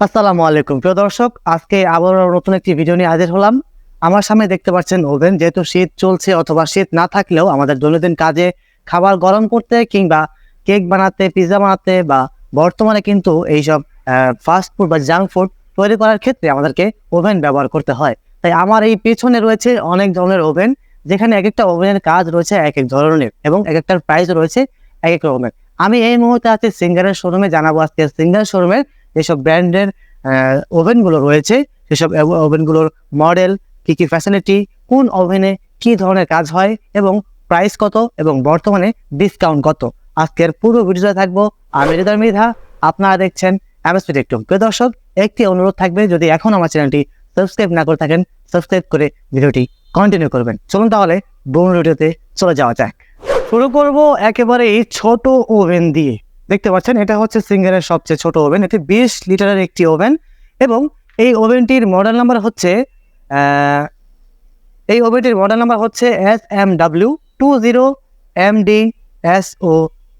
আসসালামু আলাইকুম। প্রিয় দর্শক, আজকে আবারও নতুন একটি ভিডিও নিয়ে হাজির হলাম। আমার সামনে দেখতে পাচ্ছেন ওভেন। যেহেতু শীত চলছে অথবা শীত না থাকলেও আমাদের দৈনন্দিন কাজে খাবার গরম করতে কিংবা কেক বানাতে পিৎজা বানাতে বা বর্তমানে কিন্তু এইসব ফাস্ট ফুড বা জাঙ্ক ফুড তৈরি করার ক্ষেত্রে আমাদেরকে ওভেন ব্যবহার করতে হয়। তাই আমার এই পেছনে রয়েছে অনেক ধরনের ওভেন, যেখানে এক একটা ওভেনের কাজ রয়েছে এক এক ধরনের এবং এক একটার প্রাইস রয়েছে এক এক রকমের। আমি এই মুহূর্তে আছি সিঙ্গারের শোরুমে জানাব আজকে সিঙ্গার শোরুমের যেসব ব্র্যান্ডের ওভেনগুলো রয়েছে, সেসব ওভেনগুলোর মডেল, কি কি ফ্যাসিলিটি কোন ওভেনে কি ধরনের কাজ হয় এবং প্রাইস কত এবং বর্তমানে ডিসকাউন্ট কত। আজকের পুরো ভিডিওতে থাকব আমি হৃদয় মৃধা। আপনারা দেখছেন এমএসপি টেকটুম প্রিয় দর্শক, একটি অনুরোধ থাকবে, যদি এখন আমার চ্যানেলটি সাবস্ক্রাইব না করে থাকেন সাবস্ক্রাইব করে ভিডিওটি কন্টিনিউ করবেন। চলুন তাহলে বোন ভিডিওতে চলে যাওয়া যাক। শুরু করব একেবারে ছোট ওভেন দিয়ে। দেখতে পাচ্ছেন, এটা হচ্ছে সিঙ্গারের সবচেয়ে ছোট ওভেন। এটি বিশ লিটারের একটি ওভেন এবং এই ওভেনটির মডেল নাম্বার হচ্ছে এই ওভেনটির মডেল নাম্বার হচ্ছে S M W two zero M D S O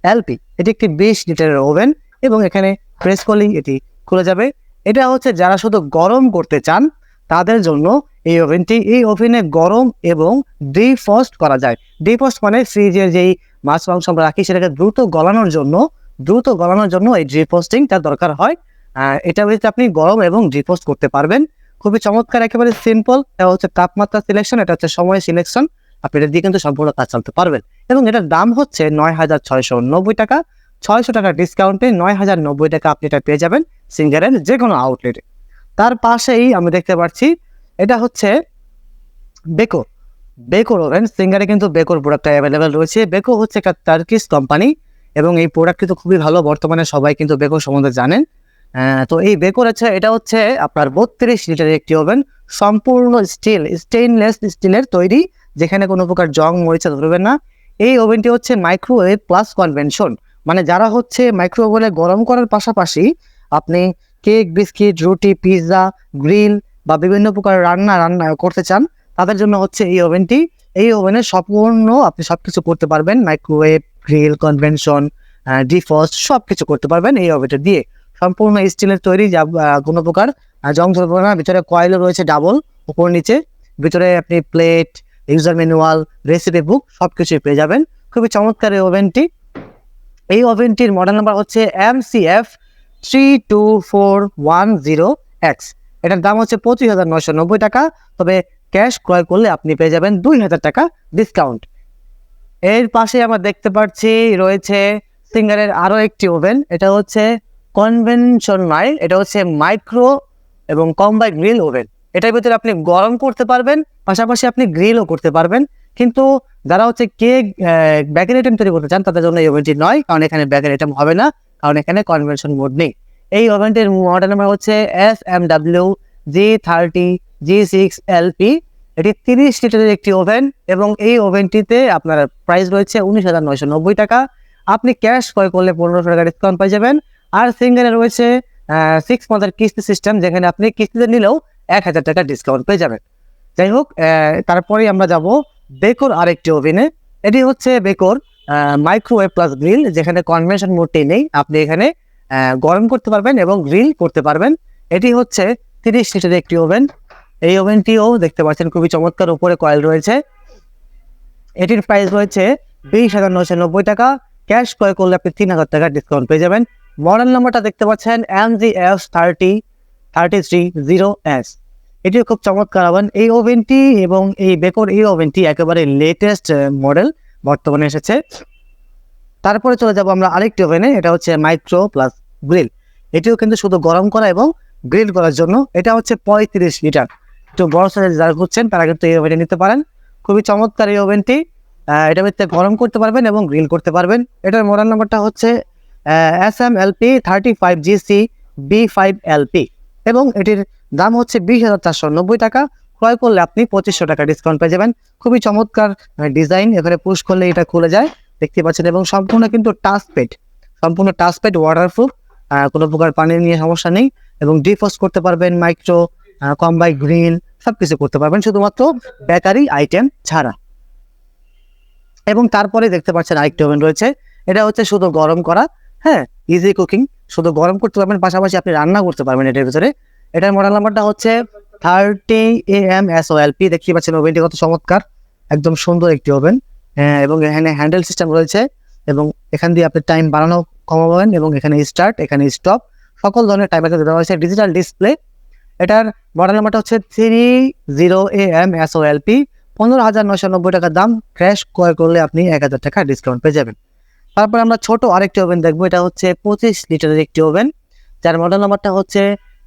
LP এটি একটি বিশ লিটারের ওভেন এবং এখানে প্রেস করলেই এটি খুলে যাবে। এটা হচ্ছে যারা শুধু গরম করতে চান, তাদের জন্য এই ওভেনটি। এই ওভেনে গরম এবং ডিফস্ট করা যায়। ডিফস্ট মানে ফ্রিজের যেই মাছ মাংস আমরা রাখি, সেটাকে দ্রুত গলানোর জন্য দ্রুত গলানোর জন্য এই ডিপোস্টিং তার দরকার হয়। এটা হচ্ছে আপনি গরম এবং ডিপোস্ট করতে পারবেন। খুবই চমৎকার, একেবারে সিম্পল এটা হচ্ছে তাপমাত্রা সিলেকশন এটা হচ্ছে সময় সিলেকশন আপনি এটা দিয়ে কিন্তু সম্পূর্ণ কাজ চালাতে পারবেন। এবং এটার দাম হচ্ছে নয় হাজার ছয়শো নব্বই টাকা। ছয়শো টাকা ডিসকাউন্টে নয় হাজার নব্বই টাকা আপনি এটা পেয়ে যাবেন সিঙ্গারের যে কোনো আউটলেটে তার পাশেই আমি দেখতে পাচ্ছি, এটা হচ্ছে বেকো। বেকোর ওভেন সিঙ্গারে কিন্তু বেকোর প্রোডাক্ট অ্যাভেলেবেল রয়েছে। বেকো হচ্ছে একটা টার্কিশ কোম্পানি এবং এই প্রোডাক্ট কিন্তু খুবই ভালো। বর্তমানে সবাই কিন্তু বেকো সম্বন্ধে জানেন। তো এই বেকোর আছে এটা হচ্ছে আপনার বত্রিশ লিটারের একটি ওভেন। সম্পূর্ণ স্টিল স্টেইনলেস স্টিলের তৈরি, যেখানে কোনো প্রকার জং, মরিচা ধরবে না। এই ওভেনটি হচ্ছে মাইক্রোওয়েভ প্লাস কনভেনশন মানে যারা হচ্ছে মাইক্রোওয়েভে গরম করার পাশাপাশি আপনি কেক বিস্কিট রুটি পিৎজা গ্রিল বা বিভিন্ন প্রকার রান্না রান্না করতে চান, তাদের জন্য হচ্ছে এই ওভেনটি। এই ওভেনে সম্পূর্ণ আপনি সবকিছু করতে পারবেন মাইক্রোওয়েভ গ্রিল কনভেনশন ডিফস্ট সব কিছু করতে পারবেন এই ওভেনটা দিয়ে। সম্পূর্ণ স্টিলের তৈরি, যা কোনো প্রকার জং না। ভিতরে কয়েলও রয়েছে ডাবল উপর নিচে। ভিতরে আপনি plate user manual recipe book সব কিছুই পেয়ে যাবেন। খুবই চমৎকার এই ওভেনটি এই ওভেনটির মডেল নাম্বার হচ্ছে M C F three two four one zero X এটার দাম হচ্ছে পঁচিশ হাজার নয়শো নব্বই টাকা। তবে ক্যাশ ক্রয় করলে আপনি পেয়ে যাবেন দুই হাজার টাকা ডিসকাউন্ট এর পাশে আমরা দেখতে পাচ্ছি রয়েছে সিঙ্গারের আরও একটি ওভেন। এটা হচ্ছে কনভেনশন নয় এটা হচ্ছে মাইক্রো এবং কম্বাই গ্রিল ওভেন। এটার ভিতরে আপনি গরম করতে পারবেন, পাশাপাশি আপনি গ্রিলও করতে পারবেন। কিন্তু যারা হচ্ছে কেক ব্যাকের আইটেম তৈরি করতে চান, তাদের জন্য এই ওভেনটি নয়, কারণ এখানে ব্যাকের আইটেম হবে না, কারণ এখানে কনভেনশন মোড নেই। এই ওভেনটির মডেল নাম্বার হচ্ছে S M W G thirty G six LP এটি তিরিশ লিটারের একটি ওভেন এবং এই ওভেনটিতে আপনার প্রাইস রয়েছে উনিশ হাজার নয়শো নব্বই টাকা। আপনি ক্যাশ ক্রয় করলে পনেরোশো টাকা ডিসকাউন্ট পেয়ে যাবেন। আর সিঙ্গেলে রয়েছে সিক্স মান্থের কিস্তি সিস্টেম যেখানে আপনি কিস্তিতে নিলেও এক হাজার টাকা ডিসকাউন্ট পেয়ে যাবেন। যাই হোক আহ, তারপরেই আমরা যাব বেকোর আরেকটি ওভেনে। এটি হচ্ছে বেকোর মাইক্রোওয়েভ প্লাস গ্রিল যেখানে কনভেনশন মোডটি নেই। আপনি এখানে গরম করতে পারবেন এবং গ্রিল করতে পারবেন। এটি হচ্ছে তিরিশ লিটারের একটি ওভেন। এই ওভেনটিও দেখতে পাচ্ছেন খুবই চমৎকার, উপরে কয়েল রয়েছে। এটির প্রাইস রয়েছে বিশ হাজার নশো নব্বই টাকা। ক্যাশ ক্রয় করলে আপনি তিন হাজার টাকা ডিসকাউন্ট পেয়ে যাবেন। মডেল নাম্বারটা দেখতে পাচ্ছেন M G S thirty thirty three zero S এটিও খুব চমৎকার ওভেন এই ওভেনটি এবং এই বেকর, এই ওভেনটি একেবারে লেটেস্ট মডেল বর্তমানে এসেছে। তারপরে চলে যাব আমরা আরেকটি ওভেনে এটা হচ্ছে মাইক্রো প্লাস গ্রিল এটিও কিন্তু শুধু গরম করা এবং গ্রিল করার জন্য, এটা হচ্ছে পঁয়ত্রিশ লিটার। একটু বড় সাইজের যারা খুঁজছেন, তারা কিন্তু এই ওভেনটি নিতে পারেন। খুবই চমৎকার এই ওভেনটি এটা এটার গরম করতে পারবেন এবং গ্রিল করতে পারবেন। এটার মডেল নাম্বারটা হচ্ছে S M LP thirty five G C B five LP এবং এটির দাম হচ্ছে বিশ হাজার চারশো নব্বই টাকা। ক্রয় করলে আপনি পঁচিশশো টাকা ডিসকাউন্ট পেয়ে যাবেন। খুবই চমৎকার ডিজাইন এখানে পুশ করলে এটা খুলে যায়। দেখতে পাচ্ছেন, এবং সম্পূর্ণ কিন্তু টাচ পেড সম্পূর্ণ টাচ পেড ওয়াটারপ্রুফ কোনো প্রকার পানি নিয়ে সমস্যা নেই। এবং ডিফস্ট করতে পারবেন মাইক্রো কম্বাই গ্রিল সব কিছু করতে পারবেন, শুধুমাত্র বেকারি আইটেম ছাড়া। এবং তারপরে দেখতে পাচ্ছেন আরেকটি ওভেন রয়েছে, এটা হচ্ছে শুধু গরম করা হ্যাঁ ইজি কুকিং শুধু গরম করতে পারবেন, পাশাপাশি আপনি রান্না করতে পারবেন এটার ভিতরে। এটার মডেল নাম্বারটা হচ্ছে thirty A M S O L P দেখতে পাচ্ছেন ওভেনটি কত চমৎকার, একদম সুন্দর একটি ওভেন হ্যাঁ এবং এখানে হ্যান্ডেল সিস্টেম রয়েছে, এবং এখান দিয়ে আপনি টাইম বাড়ানো কমাবেন, এবং এখানে স্টার্ট এখানে স্টপ সকল ধরনের টাইম দেওয়া হয়েছে ডিজিটাল ডিসপ্লে এটার মডেল নাম্বারটা হচ্ছে three zero A M S O L P পনেরো হাজার নয়শো নব্বই টাকার দাম ক্র্যাশ ক্রয় করলে আপনি এক হাজার টাকা ডিসকাউন্ট পেয়ে যাবেন। তারপর আমরা ছোট আরেকটি ওভেন দেখব, এটা হচ্ছে পঁচিশ লিটারের একটি ওভেন যার মডেল নাম্বারটা হচ্ছে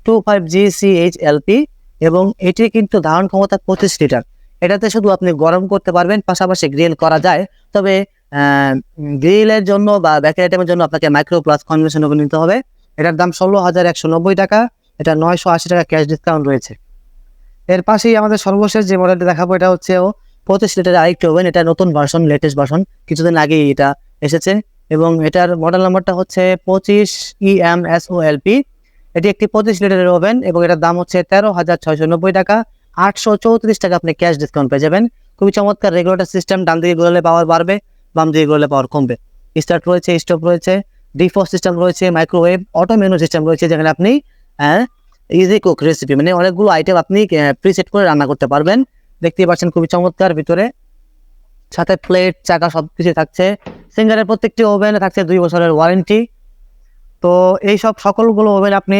two five G C H LP এবং এটি কিন্তু ধারণ ক্ষমতা পঁচিশ লিটার। এটাতে শুধু আপনি গরম করতে পারবেন, পাশাপাশি গ্রিল করা যায়, তবে গ্রিলের জন্য বা ব্যাকের আইটেমের জন্য আপনাকে মাইক্রো প্লাস কনভেনশন ওভেন নিতে হবে। এটার দাম ষোলো হাজার একশো নব্বই টাকা। এটা নয়শো আশি টাকা ক্যাশ ডিসকাউন্ট রয়েছে। এর পাশেই আমাদের সর্বশেষ যে মডেলটা দেখাবো, এটা হচ্ছে ও পঁচিশ লিটারের আরেকটি ওভেন এটা নতুন ভার্সন লেটেস্ট ভার্সন কিছুদিন আগেই এটা এসেছে এবং এটার মডেল নাম্বারটা হচ্ছে পঁচিশ E M S O L P এটি একটি পঁচিশ লিটারের ওভেন এবং এটার দাম হচ্ছে তেরো হাজার ছয়শো নব্বই টাকা। আটশো চৌত্রিশ টাকা আপনি ক্যাশ ডিসকাউন্ট পেয়ে যাবেন। খুবই চমৎকার রেগুলেটর সিস্টেম ডান দিকে ঘুরলে পাওয়ার বাড়বে, বাম দিকে ঘুরলে পাওয়ার কমবে। স্টার্ট রয়েছে স্টোভ রয়েছে ডিফো সিস্টেম রয়েছে মাইক্রোওয়েভ অটো মেনু সিস্টেম রয়েছে যেখানে আপনি ইজি কুক রেসিপি মানে অনেকগুলো আইটেম আপনি প্রিসেট করে রান্না করতে পারবেন। দেখতেই পাচ্ছেন খুবই চমৎকার ভিতরে। সাথে প্লেট চাকা সব কিছু থাকছে। সিঙ্গারের প্রত্যেকটি ওভেনে থাকছে দুই বছরের ওয়ারেন্টি তো এই সব সকলগুলো ওভেন আপনি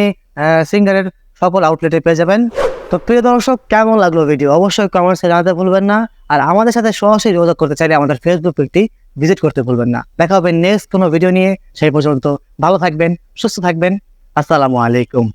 সিঙ্গারের সকল আউটলেটে পেয়ে যাবেন। তো প্রিয় দর্শক, কেমন লাগল ভিডিও অবশ্যই কমেন্টসে জানাতে ভুলবেন না। আর আমাদের সাথে সরাসরি যোগাযোগ করতে চাইলে আমাদের ফেসবুক পেজটি ভিজিট করতে ভুলবেন না। দেখা হবে নেক্সট কোনো ভিডিও নিয়ে। সেই পর্যন্ত ভালো থাকবেন, সুস্থ থাকবেন। আসসালামু আলাইকুম।